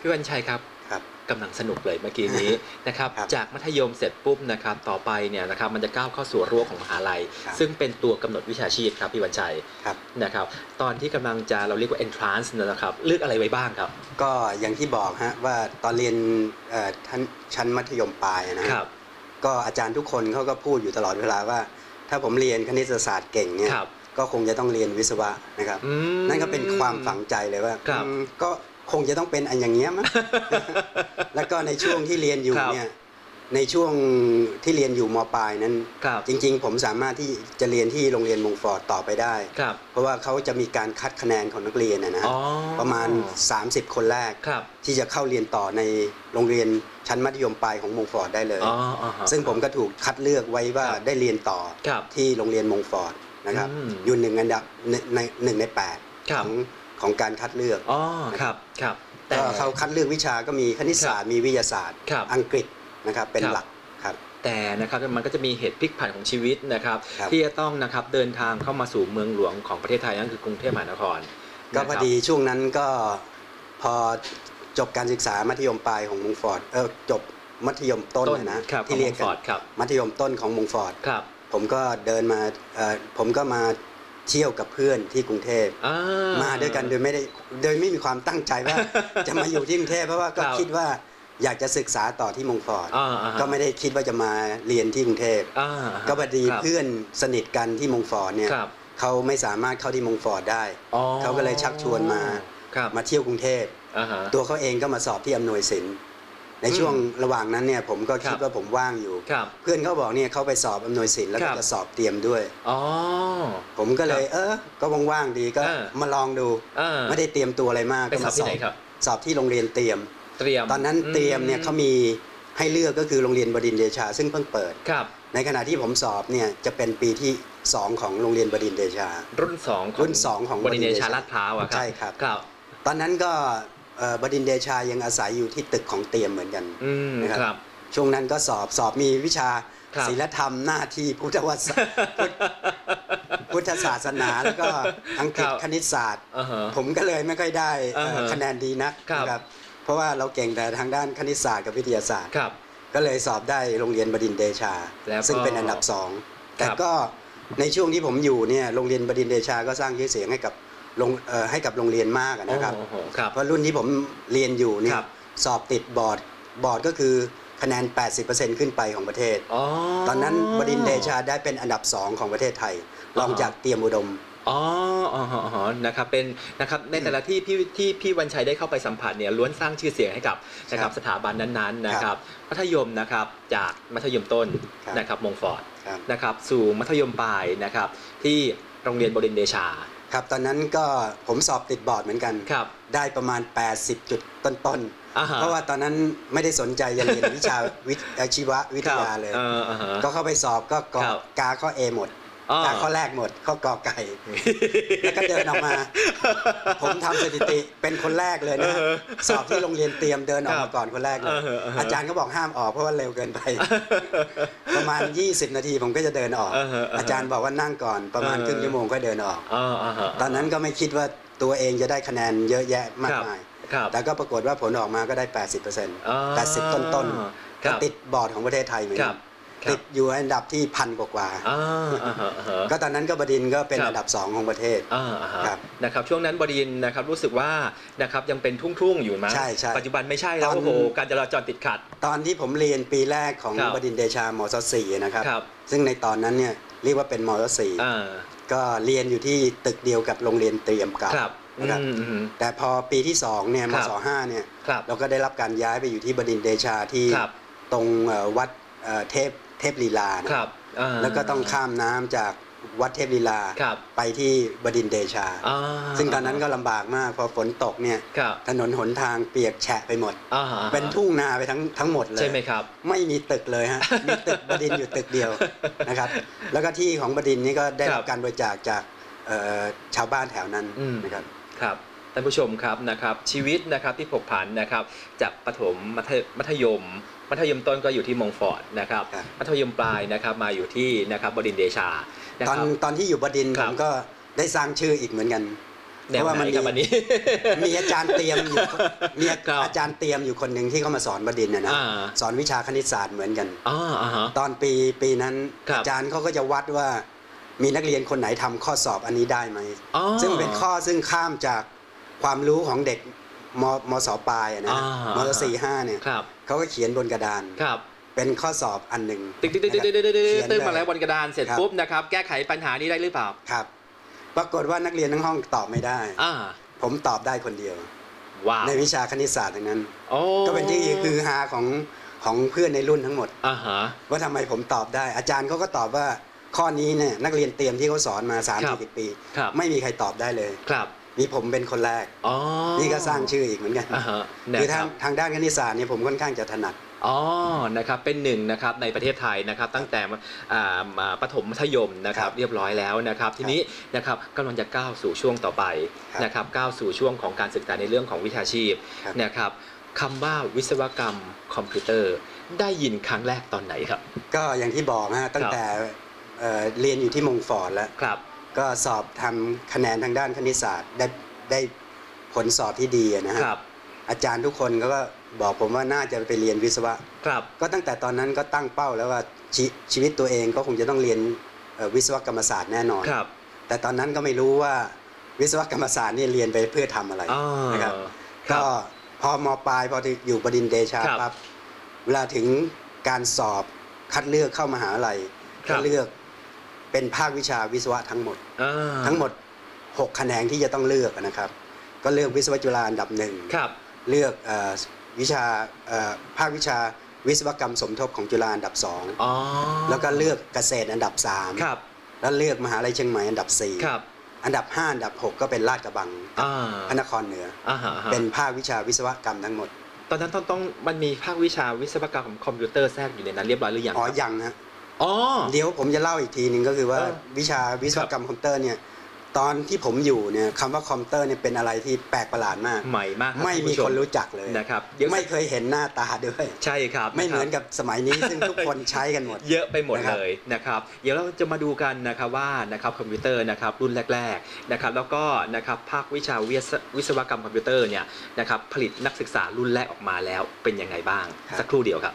พี่วันชัยครับครับกำลังสนุกเลยเมื่อกี้นี้นะครับครับจากมัธยมเสร็จปุ๊บนะครับต่อไปเนี่ยนะครับมันจะก้าวเข้าสู่รั้วของมหาลัยครับซึ่งเป็นตัวกำหนดวิชาชีพครับพี่วันชัยครับนะครับตอนที่กำลังจะเราเรียกว่า entrance นะครับเลือกอะไรไว้บ้างครับ ก็อย่างที่บอกฮะว่าตอนเรียนเอ่อท่านชั้นมัธยมปลายนะคฮะรับก็อาจารย์ทุกคนเขาก็พูดอยู่ตลอดเวลาว่า ถ้าผมเรียนคณิตศาสตร์เก่งเนี่ยครับก็คงจะต้องเรียนวิศวะนะครับอืมนั่นก็เป็นความฝังใจเลยว่าครับอืมก็ คงจะต้องเป็นอันอย่างเงี้ยมั้งแล้วก็ในช่วงที่เรียนอยู่ครับเนี่ยในช่วงที่เรียนอยู่มปลายนั้นครับจริง ๆ ผมสามารถที่จะเรียนที่โรงเรียนมงฟอร์ดต่อไปได้ครับเพราะว่าเขาจะมีการคัดคะแนนของนักเรียนนะนะฮะอ๋อประมาณ 30 คนแรกครับที่จะเข้าเรียนต่อในโรงเรียนชั้นมัธยมปลายของมงฟอร์ดได้เลยอ๋ออ๋อฮะซึ่งผมก็ถูกคัดเลือกไว้ว่าครับได้เรียนต่อครับที่โรงเรียนมงฟอร์ดนะครับอืมอยู่หนึ่งอันดับในในหนึ่งในแปดครัขบอง ของการคัดเลือกอ๋อครับครับแต่ก็เขาคัดเลือกวิชาก็มีคณิตศาสตร์มีวิทยาศาสตร์ครับอังกฤษนะครับเป็นครับหลักครับแต่นะครับมันก็จะมีเหตุพลิกผันของชีวิตนะครับครับที่จะต้องนะครับเดินทางเข้ามาสู่เมืองหลวงของประเทศไทยนั่นคือกรุงเทพมหานคร ก็นะพคอรับดีช่วงนั้นก็พอจบการศึกษามัธยมปลายของมงฟอร์ดเออจบมัธยมต้นต้นนะครับที่เรียกของกัฟอร์ดนครับมัธยมต้นของมงฟอร์ดครับผมก็เดินมาเอ่อผมก็มา เที่ยวกับเพื่อนที่กรุงเทพอ่มาด้วยกันโดยไม่ได้โดยไม่มีความตั้งใจว่า จะมาอยู่ที่กรุงเทพเพราะว่าก็ครับคิดว่าอยากจะศึกษาต่อที่มงฟอร์ดอ่าอ่าฮะก็ไม่ได้คิดว่าจะมาเรียนที่กรุงเทพอ่าฮะก็พอดีครับเพื่อนสนิทกันที่มงฟอร์ดเนี่ยครับเขาไม่สามารถเข้าที่มงฟอร์ดได้อ๋อเขาก็เลยชักชวนมาครับมาเที่ยวกรุงเทพอ่าฮะตัวเขาเองก็มาสอบที่อำนวยสิน ในช่วงระหว่างนั้นเนี่ยผมก็คิคดรับว่าผมว่างอยู่ครับเพื่อนเขาบอกเนี่ยเขาไปสอบอำนวยสินแล้วคก็รับจะสอบเตรียมด้วยอ๋อผมก็เลย เออ ก็ว่างๆดีก็เออมาลองดูอ่าไม่ได้เตรียมตัวอะไรมากไปก็สอบมาที่ไหนครับสอบที่โรงเรียนเตรียมเตรียม ตอนนั้นเตรียมเนี่ยเขามีให้เลือกก็คือโรงเรียนบดินทร์เดชา ซึ่งเพิ่งเปิดครับ ในขณะที่ผมสอบเนี่ยจะเป็นปีที่ 2 ของโรงเรียนบดินทร์เดชา รุ่นสองรุ่นสองของบริเนชาบดินทร์เดชาลาดพร้าวอะครับใช่ครับครับตอนนั้นก็เอ่อ บดินทร์เดชายังอาศัยอยู่ที่ตึกของเตรียมเหมือนกันอืมนะครับครับ ช่วงนั้นก็สอบสอบมีวิชาครับศีลธรรมหน้าที่พุทธวัตรพุทธพุทธศาสนาแล้วก็อังกฤษครับคณิตศาสตร์อ่าฮะผมก็เลยไม่ค่อยได้เอ่ออ่าฮะคะแนนดีนักครับนะครับเพราะว่าเราเก่งแต่ทางด้านคณิตศาสตร์กับวิทยาศาสตร์ครับก็เลยสอบได้โรงเรียนบดินทร์เดชาแล้วก็ซึ่งเป็นอันดับสองแต่ครับก็ในช่วงที่ผมอยู่เนี่ยโรงเรียนบดินทร์เดชาก็สร้างชื่อเสียงให้กับ โรงเอ่อให้กับโรงเรียนมากอะนะครับ โอ้โหครับ เพราะรุ่นที่ผมเรียนอยู่เนี่คยรับ สอบติดบอร์ดบอร์ดก็คือคะแนน 80%ขึ้นไปของประเทศ อ๋อ ตอนนั้นบดินทร์เดชาได้เป็นอันดับสองของประเทศไทยรองจากเตรียมอุดม อ๋ออ๋ออ๋ออ๋อนะครับ เป็น นะครับ ในแต่ละที่พี่ที่พี่วันชัยได้เข้าไปสัมผัสเนี่ย ล้วนสร้างชื่อเสียงให้กับ นะครับ สถาบันนั้นๆ นะครับ มัธยม นะครับ จากมัธยมต้น ครับ นะครับ มงฟอร์ด ครับ นะครับ สู่มัธยมปลาย นะครับ ที่โรงเรียนบรินทร์เดชา ครับตอนนั้นก็ผมสอบติดบอร์ดเหมือนกันครับได้ประมาณ 80 จุดต้นอ่าๆฮะเพราะว่าตอนนั้นไม่ได้สนใจจะเรียนวิชาวิทย์เอ่อชีววิทยาเลยครับเอออ่าฮะก็เข้าไปสอบก็กอครับกาข้อ A หมด อ๋อกาข้อแรกหมดข้อกอไก่ แล้วก็เดินออกมา ผมทำสถิติเป็นคนแรกเลยนะเออสอบที่โรงเรียนเตรียมเดินออกครัมาบก่อนคนแรกเลยเออเออเออออาจารย์ก็บอกห้ามออกเพราะว่าเร็วเกินไป ประมาณ 20 นาทีผมก็จะเดินออกเออเออเออออาจารย์บอกว่านั่งก่อนประมาณเออครึ่งชั่วโมงค่อยเดินออกอ๋ออ่าฮะตอนนั้นก็ไม่คิดว่าตัวเองจะได้คะแนนเยอะแยะมากครับมายครับแต่ก็ปรากฏว่าผลออกมาก็ได้ 80%อ๋อ80 ต้นต้นๆครัก็บติดบอร์ดของประเทศไทยเหมือนคกัรันบครับ ติดอยู่อันดับที่พันกว่าอ่าอ่าฮะอ่าฮะๆก็ตอนนั้นก็บดินทร์ก็เป็นครับอันดับสองของประเทศอ่าอ่าฮะครับนะครับช่วงนั้นบดินทร์นะครับรู้สึกว่านะครับยังเป็นทุ่งๆอยู่มั้งใช่ใช่ปัจจุบันไม่ใช่แล้วตอนโอ้โหการจราจรติดขัด ตอนที่ผมเรียนปีแรกของครับบดินทร์เดชามศสี่นะครับครับ ซึ่งในตอนนั้นเนี่ยเรียกว่าเป็นมศสี่อ่าก็เรียนอยู่ที่ตึกเดียวกับโรงเรียนเตรียมเก่าครับอืนะครับมอืมแต่พอปีที่สองเนี่ยคมรับศห้าเนี่ยครับเราก็ได้รับการย้ายไปอยู่ที่บดินทร์เดชาที่ครับตรงเอ่อวัดเอ่อเทพ เทพลีลานะครับอ่าแล้วก็ต้องข้ามน้ำจากวัดเทพลีลาครับไปที่บดินทร์เดชาอ่าซึ่งตอนนั้นก็ลำบากมากพอฝนตกเนี่ยครับถนนหนทางเปียกแฉะไปหมดอ่าเป็นทุ่งนาไปทั้งทั้งหมดเลยใช่ไหมครับไม่มีตึกเลยฮะมีตึกบดินทร์อยู่ตึกเดียวนะครับแล้วก็ที่ของบดินทร์นี่ก็ได้ครัรับบการบริจาคจากเอ่อชาวบ้านแถวนั้นอืมนะครับครับท่านผู้ชมครับนะครับชีวิตนะครับที่ผกผันนะครับจากประถมมัธมัธยม มัธยมต้นก็อยู่ที่มงฟอร์ดนะครับครับ มัธยมปลายนะครับมาอยู่ที่นะครับบดินทร์เดชานะตอนครับ ตอนที่อยู่บดินทร์ครัผบ มก็ได้สร้างชื่ออีกเหมือนกัน แนวเพราะว่าไหนมันกับมีอันนี้ มีอาจารย์เตรียมอยู่มีครับอาจารย์เตรียมอยู่คนหนึ่งที่เขามาสอนบดินทร์นะนะอ่า สอนวิชาคณิตศาสตร์เหมือนกัน อ่าอ่าฮะ ตอนปีปีนั้นครับ อาจารย์เขาก็จะวัดว่ามีนักเรียนคนไหนทำข้อสอบอันนี้ได้ไหม อ๋อ ซึ่งเป็นข้อซึ่งข้ามจาก ความรู้ของเด็กมมสปลายอะนะอ่ามมสี่ห้าเนี่ยครับ เขาก็เขียนบนกระดาน ครับเป็นข้อสอบอันหนึ่งติ๊กติ๊กติ๊กติ๊กติ๊กติ๊กติ๊กเขียนตึ้งมาเลยแล้วบนกระดานเสร็จครับ ปุ๊บนะครับ แก้ไขปัญหานี้ได้หรือเปล่า ครับ ปรากฏว่านักเรียนทั้งห้องตอบไม่ได้ อ่า ผมตอบได้คนเดียว ว้าวในวิชาคณิตศาสตร์ทั้งนั้น โอ้ก็เป็นที่คือฮาของของเพื่อนในรุ่นทั้งหมด อ่าฮะ ว่าทำไมผมตอบได้ อาจารย์เขาก็ตอบว่าข้อนี้เนี่ยนักเรียนเตรียมที่เขาสอนมา3ามสี่ปี ครับ ไม่มีใครตอบได้เลย ครับ มีผมเป็นคนแรกอ๋อนี่ก็สร้างชื่ออีกเหมือนกันอ่าฮะนะคือคทารังบทางด้านคณิตศาสตร์เนี่ยผมค่อนข้างจะถนัดอ๋อ นะครับ เป็นหนึ่งนะครับในประเทศไทยนะครับตั้งแต่อ่ามาประถมมัธยมนะครับครับเรียบร้อยแล้วนะครับ ทีนี้นะครับกำลังจะก้าวสู่ช่วงต่อไปครับนะครับก้าวสู่ช่วงของการศึกษาในเรื่องของวิชาชีพครับนะครับคำว่าวิศวกรรมคอมพิวเตอร์ ได้ยินครั้งแรกตอนไหนครับ ก็อย่างที่บอกนะฮะตั้งแต่เอ่อเรียนอยู่ที่มงฟอร์ดแล้วครับ ก็สอบทำคะแนนทางด้านคณิตศาสตร์ได้ได้ผลสอบที่ดีอะนะฮะครับ อาจารย์ทุกคนก็บอกผมว่าน่าจะไปเรียนวิศวะครับ ก็ตั้งแต่ตอนนั้นก็ตั้งเป้าแล้วว่าชชีวิตตัวเองก็คงจะต้องเรียนเอ่อวิศวกรรมศาสตร์แน่นอนครับ แต่ตอนนั้นก็ไม่รู้ว่าวิศวกรรมศาสตร์นี่เรียนไปเพื่อทำอะไรอ่านะครับครัก็บพอมปลายพออยู่บดินทร์เดชาครับปั๊บเวลาถึงการสอบคัดเลือกเข้ามหาลัยครัก็บเลือก เป็นภาควิชาวิศวะทั้งหมดอ่าทั้งหมด 6 คะแนนที่จะต้องเลือกนะครับ ก็เลือกวิศวจุฬาอันดับหนึ่งครับเลือกเออวิชาเอ่อภาควิชาวิศวกรรมสมทบของจุฬาอันดับสองอ๋อแล้วก็เลือกเกษตรอันดับสามครับแล้วเลือกมหาลัยเชียงใหม่อันดับสี่ครับอันดับห้าอันดับหกก็เป็นลาดกระบังอ่าพระนครเหนืออ่าฮะอ่าฮะเป็นภาควิชาวิศวกรรมทั้งหมด ตอนนั้นต้องต้องมันมีภาควิชาวิศวกรรมของคอมพิวเตอร์แทรกอยู่ในนั้นเรียบร้อยหรือยังอ๋อครับยังฮะ อ๋อ เดี๋ยวผมจะเล่าอีกทีหนึ่งก็คือว่าเออวิชาวิศวกรรมคอมพิวเตอร์เนี่ยตอนที่ผมอยู่เนี่ยคำว่าคอมพิวเตอร์เนี่ยเป็นอะไรที่แปลกประหลาดมาก ใหม่มากรับไม่มีณผู้ชคนรู้จักเลย นะครับเดี๋ยวไม่เคยเห็นหน้าตาด้วย ใช่ครับไม่เหมือะครับนกับสมัยนี้ซึ่งทุกคนใช้กันหมด เยอะไปหมดนะครับเลยนะครับ เดี๋ยวเราจะมาดูกันนะครับว่านะครับคอมพิวเตอร์นะครับรุ่นแรกๆนะครับแล้วก็นะครับภาควิชาวิศวิศวกรรมคอมพิวเตอร์เนี่ยนะครับผลิตนักศึกษารุ่นแรกออกมาแล้วเป็นยังไงบ้างสักครู่เดียวครับ